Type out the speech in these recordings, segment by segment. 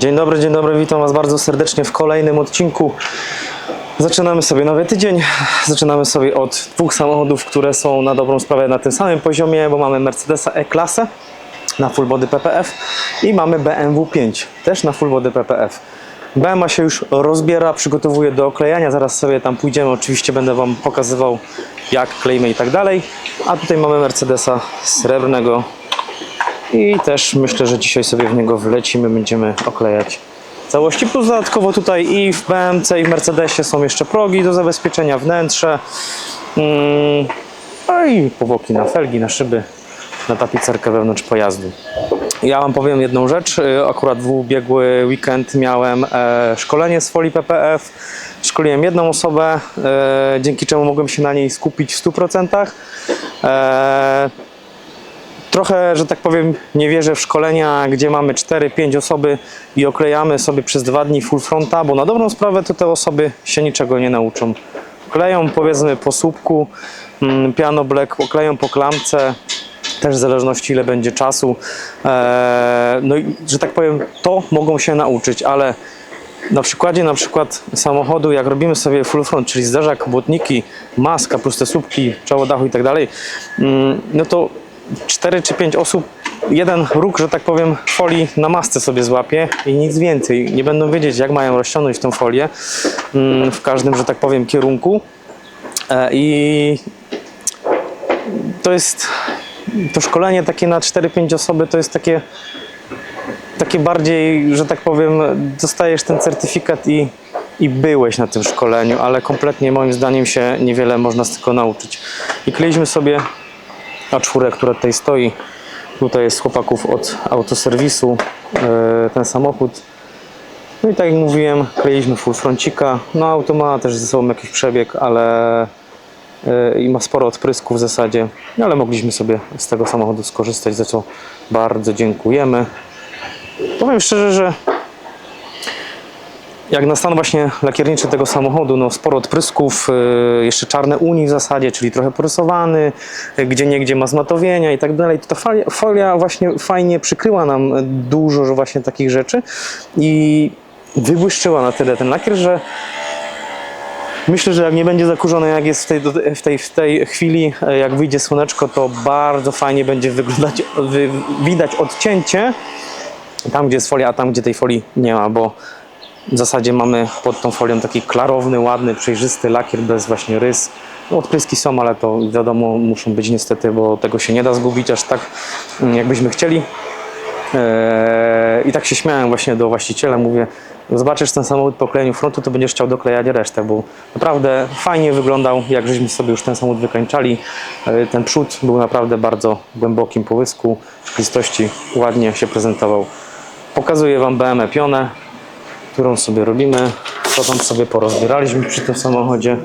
Dzień dobry, dzień dobry, witam Was bardzo serdecznie w kolejnym odcinku. Zaczynamy sobie nowy tydzień. Zaczynamy sobie od dwóch samochodów, które są na dobrą sprawę na tym samym poziomie, bo mamy Mercedesa E-klasę na full body PPF i mamy BMW 5 też na full body PPF. BMA się już rozbiera, przygotowuje do oklejania, zaraz sobie tam pójdziemy, oczywiście będę Wam pokazywał jak klejmy i tak dalej. A tutaj mamy Mercedesa srebrnego i też myślę, że dzisiaj sobie w niego wlecimy, będziemy oklejać całości. Plus dodatkowo tutaj i w BMC i w Mercedesie są jeszcze progi do zabezpieczenia wnętrze. Mm, No i powłoki na felgi, na szyby, na tapicerkę wewnątrz pojazdu. Ja Wam powiem jedną rzecz. Y, Akurat w ubiegły weekend miałem e, szkolenie z folii PPF. Szkoliłem jedną osobę, e, dzięki czemu mogłem się na niej skupić w 100%. E, trochę, że tak powiem, nie wierzę w szkolenia, gdzie mamy 4-5 osoby i oklejamy sobie przez dwa dni full fronta, bo na dobrą sprawę to te osoby się niczego nie nauczą. Kleją powiedzmy po słupku, mm, piano black, okleją po klamce, też w zależności ile będzie czasu. Eee, no i, że tak powiem, to mogą się nauczyć, ale na przykładzie na przykład samochodu, jak robimy sobie full front, czyli zderzak, błotniki, maska plus te słupki, czoło dachu i tak dalej, mm, no to 4 czy 5 osób jeden róg, że tak powiem, folii na masce sobie złapie i nic więcej. Nie będą wiedzieć, jak mają rozciągnąć tą folię mm, w każdym, że tak powiem, kierunku. E, I to jest to szkolenie takie na 4-5 osoby to jest takie takie bardziej, że tak powiem, dostajesz ten certyfikat i, i byłeś na tym szkoleniu, ale kompletnie moim zdaniem się niewiele można z tego nauczyć. I kleiliśmy sobie A4, która tutaj stoi. Tutaj jest chłopaków od autoserwisu e, ten samochód. No i tak jak mówiłem, kleiliśmy full froncika. No auto ma też ze sobą jakiś przebieg, ale e, i ma sporo odprysków w zasadzie, no, ale mogliśmy sobie z tego samochodu skorzystać, za co bardzo dziękujemy. Powiem szczerze, że jak na stan właśnie lakierniczy tego samochodu, no sporo odprysków, yy, jeszcze czarne uni w zasadzie, czyli trochę porysowany, yy, gdzie niegdzie ma zmatowienia i tak dalej. To ta folia, właśnie fajnie przykryła nam dużo że właśnie takich rzeczy i wybłyszczyła na tyle ten lakier, że Myślę, że jak nie będzie zakurzone jak jest w tej, w tej, w tej chwili, e, jak wyjdzie słoneczko, to bardzo fajnie będzie wyglądać, wy, widać odcięcie tam, gdzie jest folia, a tam, gdzie tej folii nie ma, bo w zasadzie mamy pod tą folią taki klarowny, ładny, przejrzysty lakier bez właśnie rys. No, odpryski są, ale to wiadomo, muszą być niestety, bo tego się nie da zgubić aż tak, mm, jakbyśmy chcieli. Eee, I tak się śmiałem właśnie do właściciela, mówię, zobaczysz ten samochód po klejeniu frontu, to będziesz chciał doklejać resztę, bo naprawdę fajnie wyglądał, jak żeśmy sobie już ten samochód wykańczali. Eee, Ten przód był naprawdę bardzo głębokim połysku, szklistości, ładnie się prezentował. Pokazuję Wam BMW pionę, którą sobie robimy, co tam sobie porozbieraliśmy przy tym samochodzie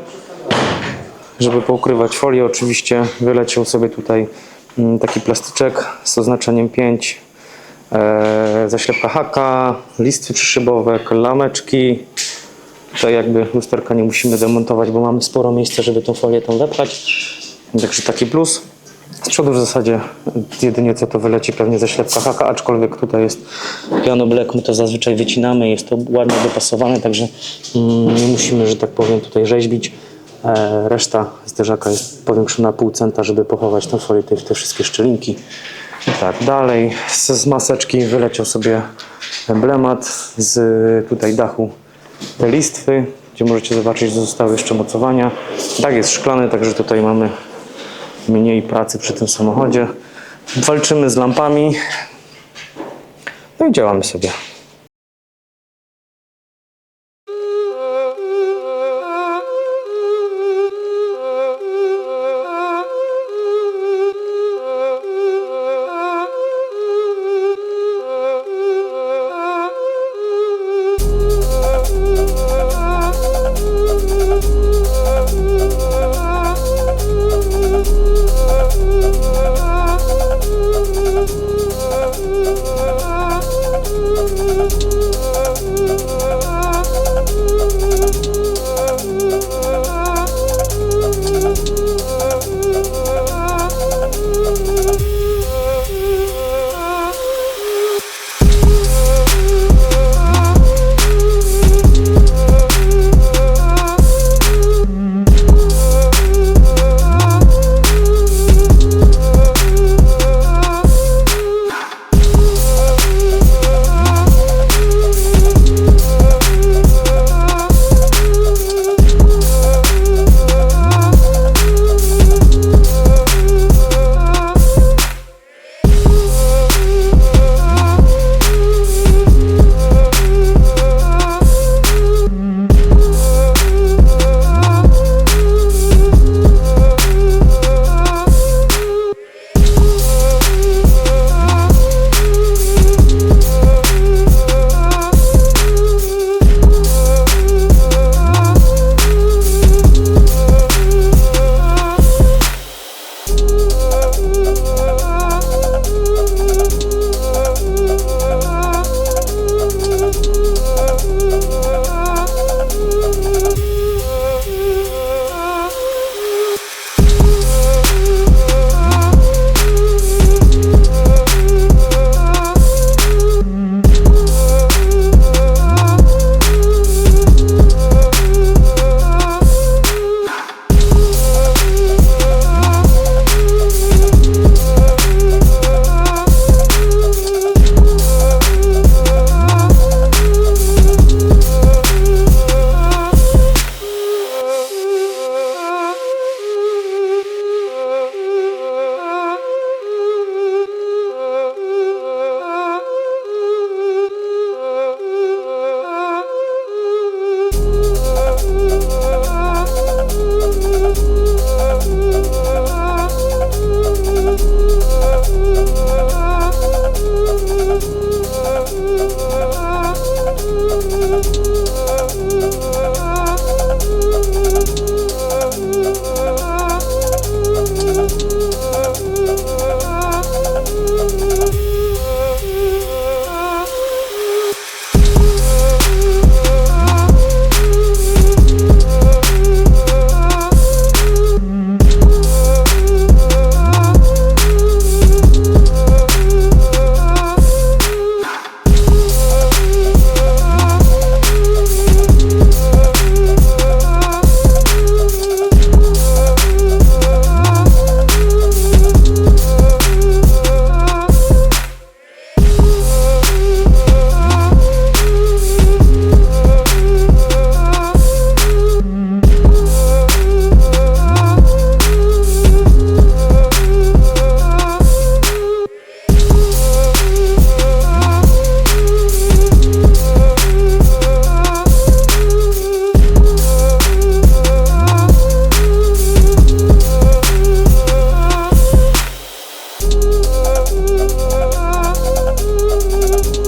żeby poukrywać folię, oczywiście wyleciał sobie tutaj mm, taki plastyczek z oznaczeniem 5, e, zaślepka haka, listwy przyszybowe, lameczki. Tutaj jakby lusterka nie musimy demontować, bo mamy sporo miejsca, żeby tą folię tam wepchać. Także taki plus. Z przodu w zasadzie jedynie co to wyleci pewnie zaślepka haka, aczkolwiek tutaj jest piano black, my to zazwyczaj wycinamy, jest to ładnie dopasowane, także mm, nie musimy, że tak powiem, tutaj rzeźbić. E, Reszta zderzaka jest powiększona pół centa, żeby pochować tę folię, te, te wszystkie szczelinki. I tak dalej. Z, z maseczki wyleciał sobie emblemat z tutaj dachu te listwy, gdzie możecie zobaczyć, że zostały jeszcze mocowania. Dach jest szklany, także tutaj mamy mniej pracy przy tym samochodzie. Walczymy z lampami. No i działamy sobie. Thank you.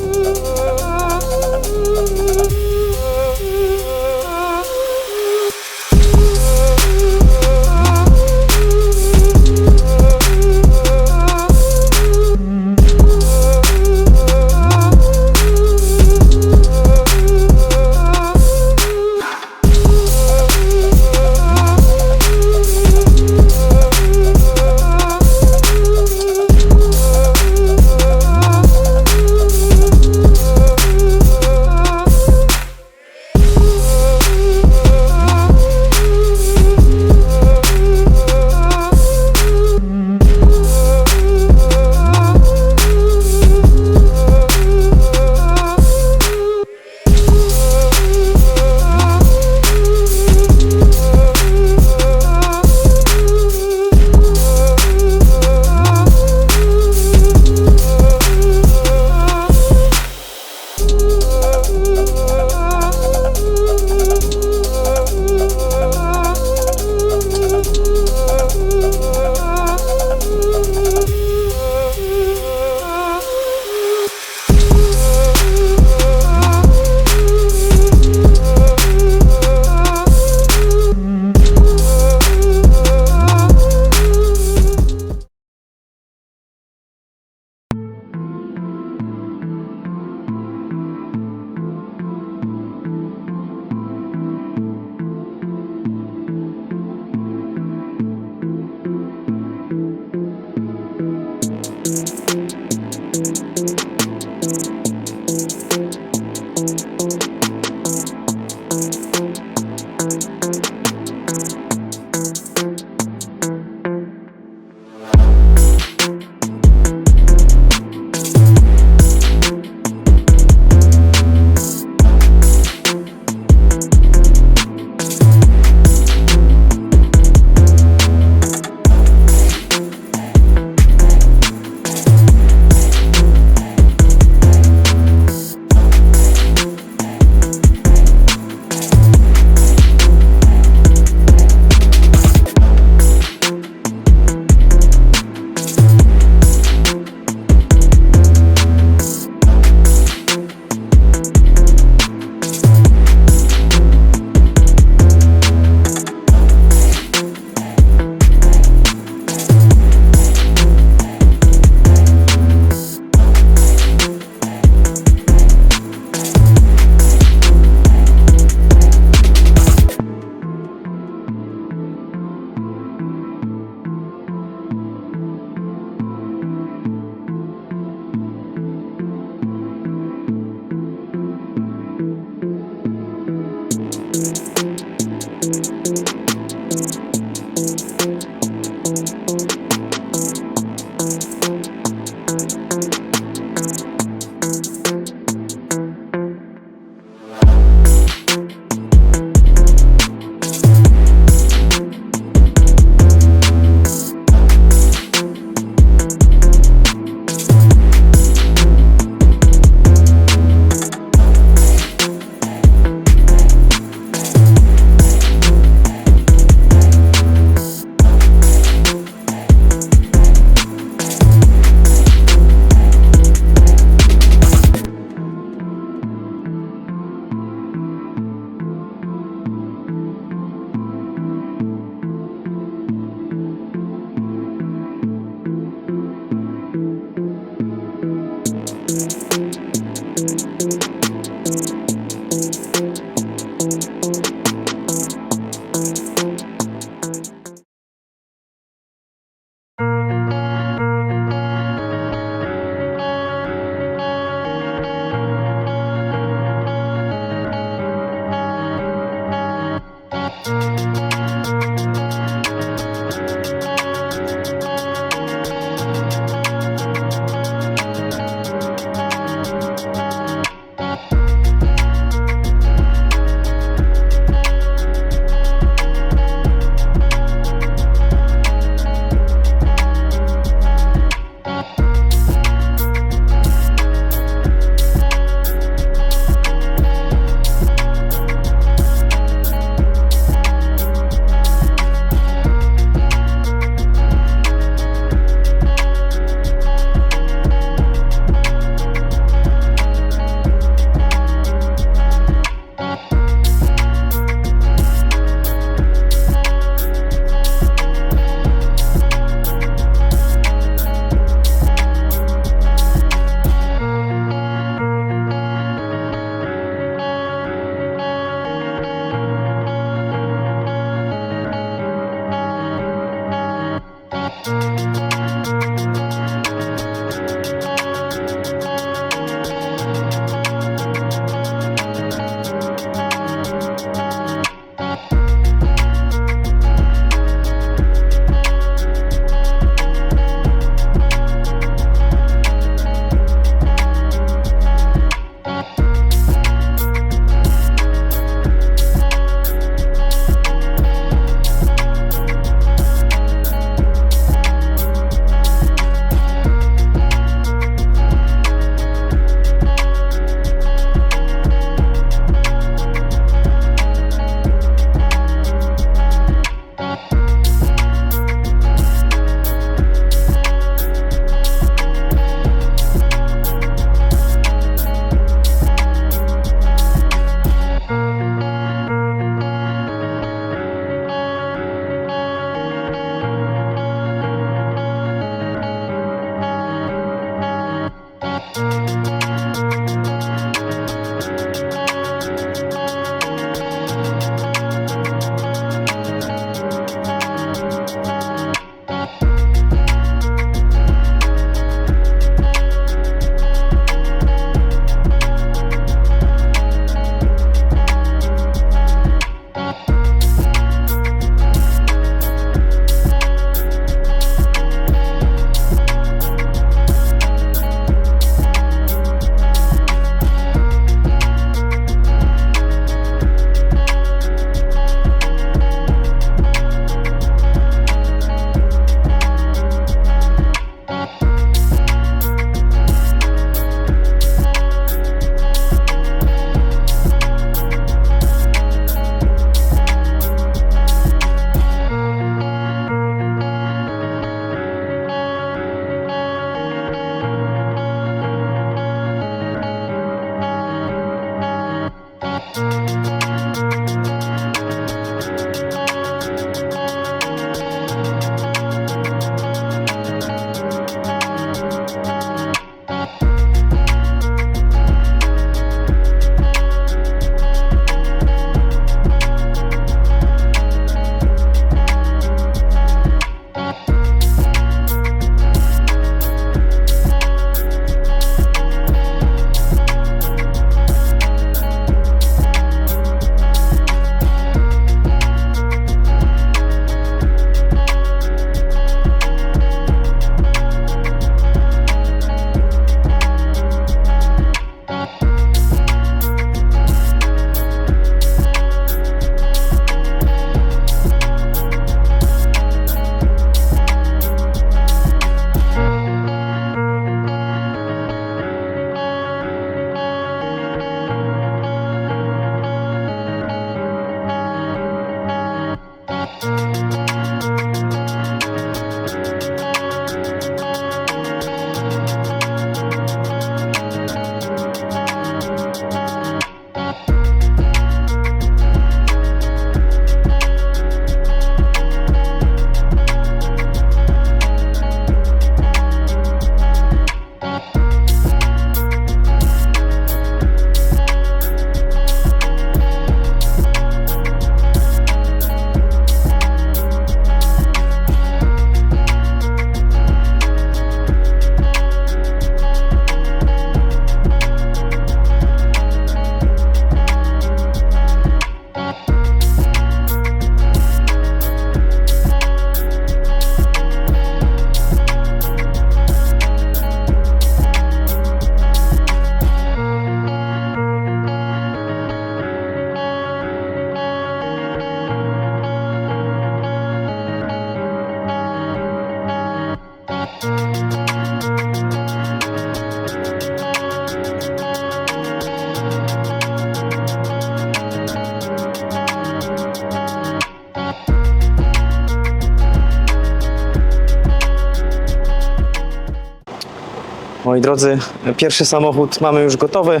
Drodzy, pierwszy samochód mamy już gotowy.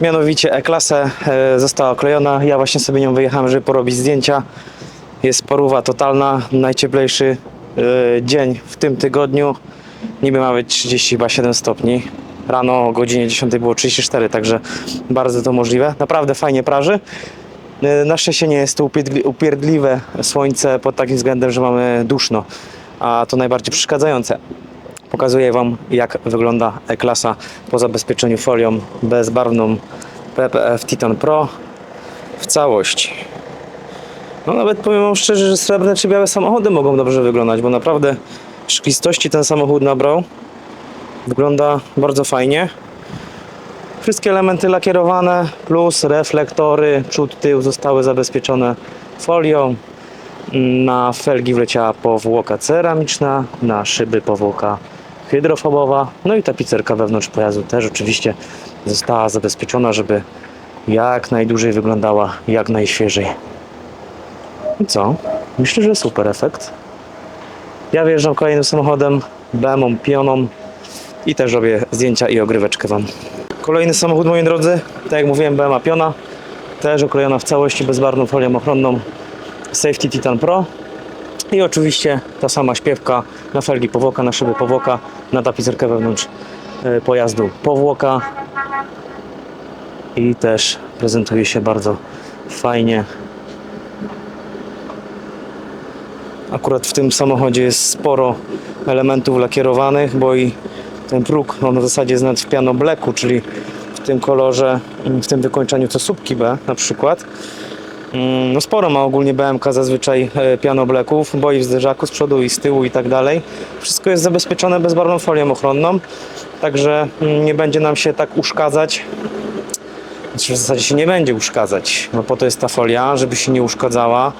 Mianowicie E-klasę e, została oklejona. Ja właśnie sobie nią wyjechałem, żeby porobić zdjęcia. Jest paruwa totalna, najcieplejszy e, dzień w tym tygodniu. Niby ma być 37 stopni. Rano o godzinie 10 było 34, także bardzo to możliwe. Naprawdę fajnie praży. E, Na szczęście nie jest to upierdli- upierdliwe słońce pod takim względem, że mamy duszno, a to najbardziej przeszkadzające. Pokazuję Wam, jak wygląda E-klasa po zabezpieczeniu folią bezbarwną PPF Titan Pro w całości. No nawet powiem Wam szczerze, że srebrne czy białe samochody mogą dobrze wyglądać, bo naprawdę szklistości ten samochód nabrał. Wygląda bardzo fajnie. Wszystkie elementy lakierowane, plus reflektory, przód, tył zostały zabezpieczone folią. Na felgi wleciała powłoka ceramiczna, na szyby powłoka hydrofobowa, no i tapicerka wewnątrz pojazdu też oczywiście została zabezpieczona, żeby jak najdłużej wyglądała, jak najświeżej. I co? Myślę, że super efekt. Ja wjeżdżam kolejnym samochodem, BMW pioną i też robię zdjęcia i ogryweczkę Wam. Kolejny samochód, moi drodzy, tak jak mówiłem, BMW piona, też oklejona w całości bezbarwną folią ochronną Safety Titan Pro. I oczywiście ta sama śpiewka na felgi powłoka, na szyby powłoka, na tapicerkę wewnątrz e, pojazdu powłoka. I też prezentuje się bardzo fajnie. Akurat w tym samochodzie jest sporo elementów lakierowanych, bo i ten próg on w zasadzie jest nawet w piano blacku, czyli w tym kolorze, w tym wykończeniu co słupki B na przykład. Mm, No sporo ma ogólnie BMK zazwyczaj e, pianobleków, bo i w zderzaku z przodu i z tyłu i tak dalej. Wszystko jest zabezpieczone bezbarwną folią ochronną, także mm, nie będzie nam się tak uszkadzać. Znaczy w zasadzie się nie będzie uszkadzać, no po to jest ta folia, żeby się nie uszkadzała.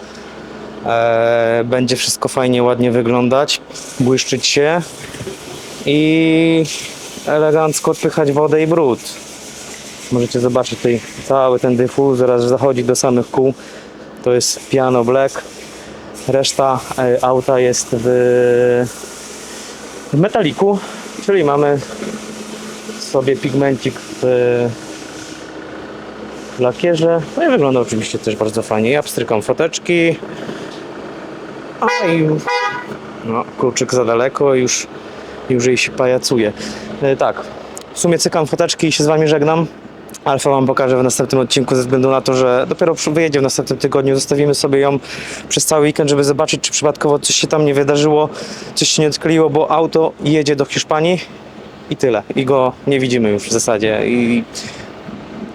E, będzie wszystko fajnie, ładnie wyglądać, błyszczyć się i elegancko odpychać wodę i brud. Możecie zobaczyć tutaj cały ten dyfuzor, aż zachodzi do samych kół. To jest piano black. Reszta e, auta jest w, w metaliku, czyli mamy sobie pigmencik w, lakierze. No i wygląda oczywiście też bardzo fajnie. Ja pstrykam foteczki. A i no, kluczyk za daleko, już, już jej się pajacuje. E, tak, w sumie cykam foteczki i się z Wami żegnam. Alfa Wam pokażę w następnym odcinku ze względu na to, że dopiero wyjedzie w następnym tygodniu. Zostawimy sobie ją przez cały weekend, żeby zobaczyć, czy przypadkowo coś się tam nie wydarzyło, coś się nie odkleiło, bo auto jedzie do Hiszpanii i tyle. I go nie widzimy już w zasadzie. I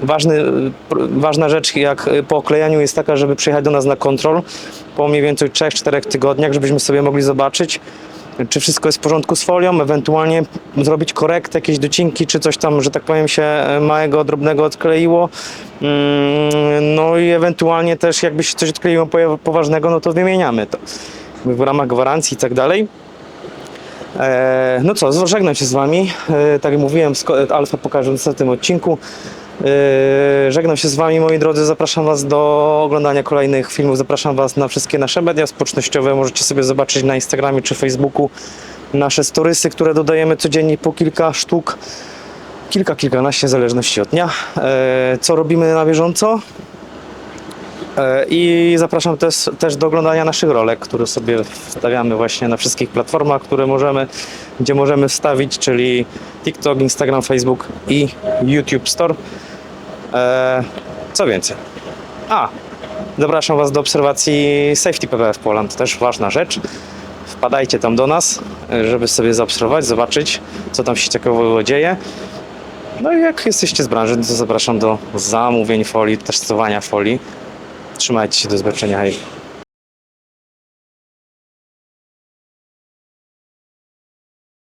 ważny, ważna rzecz jak po oklejaniu jest taka, żeby przyjechać do nas na kontrol po mniej więcej 3-4 tygodniach, żebyśmy sobie mogli zobaczyć, czy wszystko jest w porządku z folią, ewentualnie zrobić korekt, jakieś docinki, czy coś tam, że tak powiem się e, małego, drobnego odkleiło. Mm, No i ewentualnie też jakby się coś odkleiło po- poważnego, no to wymieniamy to w ramach gwarancji i tak dalej. E, No co, żegnam się z Wami. E, Tak jak mówiłem, Alfa pokażę w następnym odcinku. E, Żegnam się z Wami, moi drodzy. Zapraszam Was do oglądania kolejnych filmów. Zapraszam Was na wszystkie nasze media społecznościowe. Możecie sobie zobaczyć na Instagramie czy Facebooku nasze storysy, które dodajemy codziennie po kilka sztuk. Kilka, kilkanaście, w zależności od dnia. E, Co robimy na bieżąco? E, I zapraszam też, też do oglądania naszych rolek, które sobie wstawiamy właśnie na wszystkich platformach, które możemy, gdzie możemy wstawić, czyli TikTok, Instagram, Facebook i YouTube Store. E, co więcej? A, zapraszam Was do obserwacji Safety PPF Poland, też ważna rzecz. Wpadajcie tam do nas, e, żeby sobie zaobserwować, zobaczyć, co tam się ciekawego dzieje. No i jak jesteście z branży, to zapraszam do zamówień folii, testowania folii. Trzymajcie się, do zobaczenia, hej.